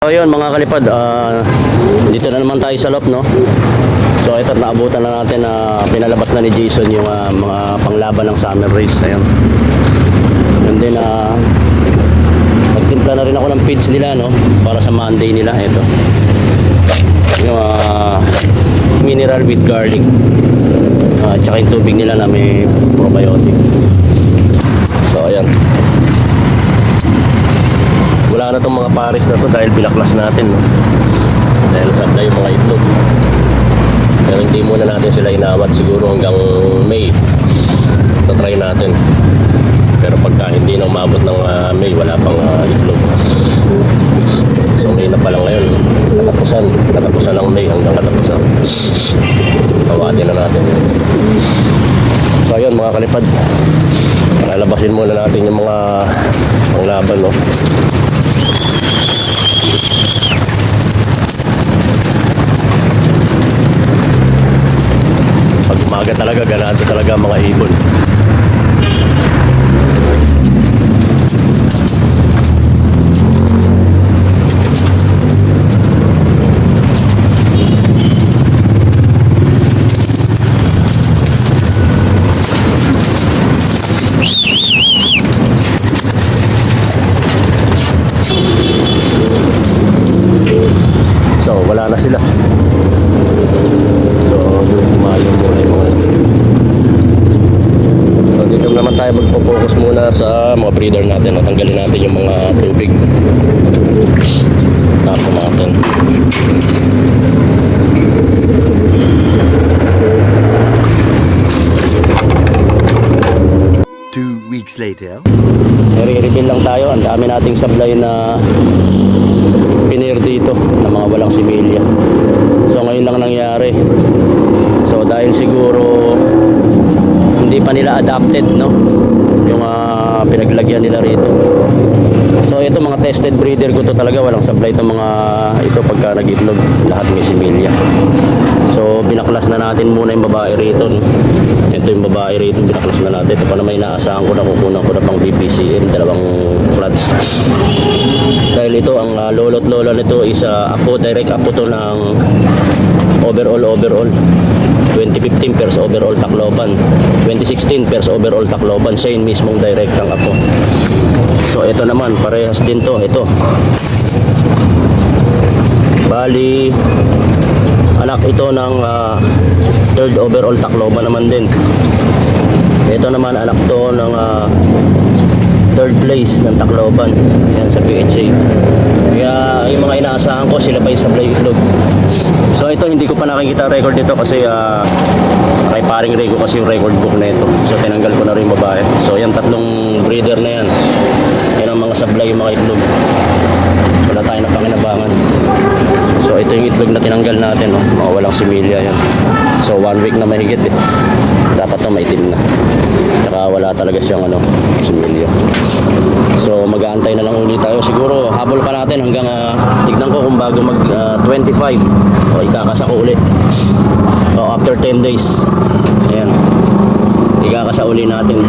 So yun mga kalipad, ah, dito na naman tayo sa loob no. So ito naabutan na natin na pinalabas na ni Jason yung ah, mga panglaban ng summer race. Ayun. And then ah, nagtimpla na rin ako ng feeds nila no para sa Monday nila ito. Yung ah, mineral with garlic. Ah, tsaka yung tubig nila na may probiotic. So ayan. Wala na tong mga pares na to dahil binaklas natin. No? Dahil sabla yung mga itlog. Pero hindi muna natin sila inawat siguro hanggang May. Tatry natin. Pero pagka hindi na umabot ng ah, May, wala pang ah, itlog. So May na pala ngayon. Katapusan. Katapusan ng May hanggang katapusan. Pawatin na natin. So ayun mga kalipad. Lalabasin muna natin yung mga panglaban no. Pag umaga talaga, ganado talaga ang mga ibon. So, wala na sila. So, doon muna yung mga So, dito naman tayo magpo-focus muna sa mga breeder natin. No? Tanggalin natin yung mga tubig. Tapos natin. Two weeks later. I-reveal lang tayo. Ang dami nating supply na dito ng mga walang similya. So ngayon lang nangyari. So dahil siguro hindi pa nila adapted no yung ah, pinaglagyan nila rito. So ito mga tested breeder ko to talaga walang supply itong mga ito pagka nag-itlog lahat may similya. So binaklas na natin muna yung babae rito no. Ito yung babae rito binaklas na natin. Ito pa na may naasahan ko na kukunan ko na pang BPCM dalawang floods. Dahil ito ang uh, lolo't lola nito is uh, apo direct apo to ng overall overall. 2015 pairs overall Tacloban. 2016 pairs overall Tacloban. Same mismong direct ang apo. So ito naman parehas din to. Ito. Bali anak ito ng ah, third overall Tacloban naman din. Ito naman anak to ng ah, third place ng Tacloban. Yan sa PHA kaya yung mga inaasahan ko sila pa yung sablay itlog. So ito hindi ko pa nakikita record dito kasi uh, kay paring Rego kasi yung record book na ito. So tinanggal ko na rin yung babae. So yan tatlong breeder na yan yan ang mga sablay yung mga itlog. Wala tayo na panginabangan so ito yung itlog na tinanggal natin no? mga walang similya yan. So one week na mahigit eh dapat to maitim na Tsaka wala talaga siyang ano, similya. So mag-aantay na lang ulit tayo. Siguro habol pa natin hanggang ah, tignan ko kung bago mag ah, 25 o ikakasa ko ulit. O after 10 days. Ayan. Ikakasa uli natin.